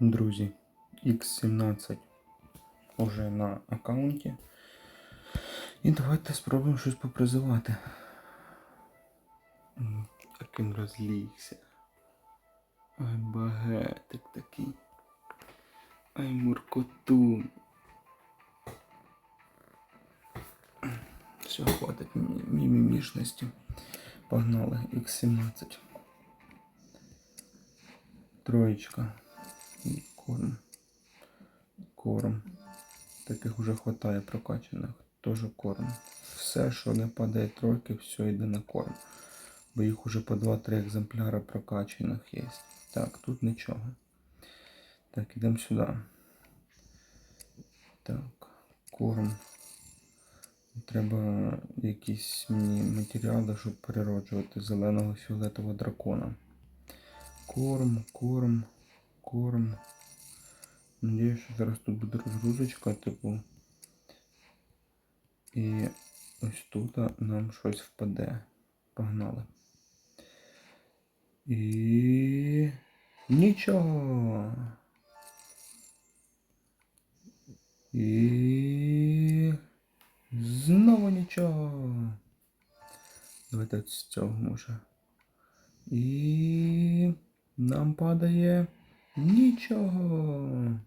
Друзі, X17 уже на аккаунті. І давайте спробуємо щось попризивати. М, Як він розлігся. Ай, багетик такий. Ай, муркотун. Все, хватить мі- мімімішності. Погнали. X17. Троєчка. І корм. Корм. Таких уже хватає прокачаних. Тоже корм. Все, що не падає тройки, все йде на корм. Бо їх уже по 2-3 екземпляри прокачаних є. Так, тут нічого. Так, ідемо сюди. Так, корм. Треба якісь мені матеріали, щоб перероджувати зеленого фіолетового дракона. Корм, корм, корм. Надіюсь, що зараз тут буде розгрузочка, типу. І ось тут нам щось впаде. Погнали. І нічого. І знову нічого. Давайте з цього може. І нам падає нічого.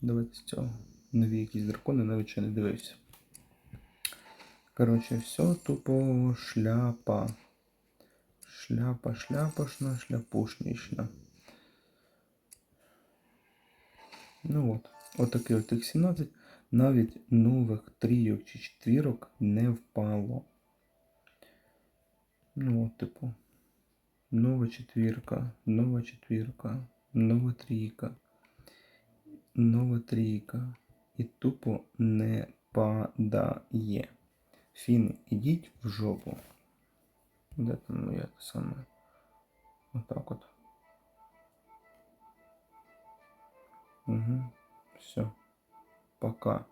Давайте з цього. Нові якісь дракони, навіть ще не дивився. Коротше, все тупо шляпа. Шляпа, шляпошна, шляпушнічна. Ну от, отакий от X17. Навіть нових трійок чи четвірок не впало. Ну, от, типу. Нова четвірка, нова четвірка, нова трійка, нова трійка. І тупо не падає. Фіни, ідіть в жопу. Де там моя те саме? Отак от. Угу. Все. Пока.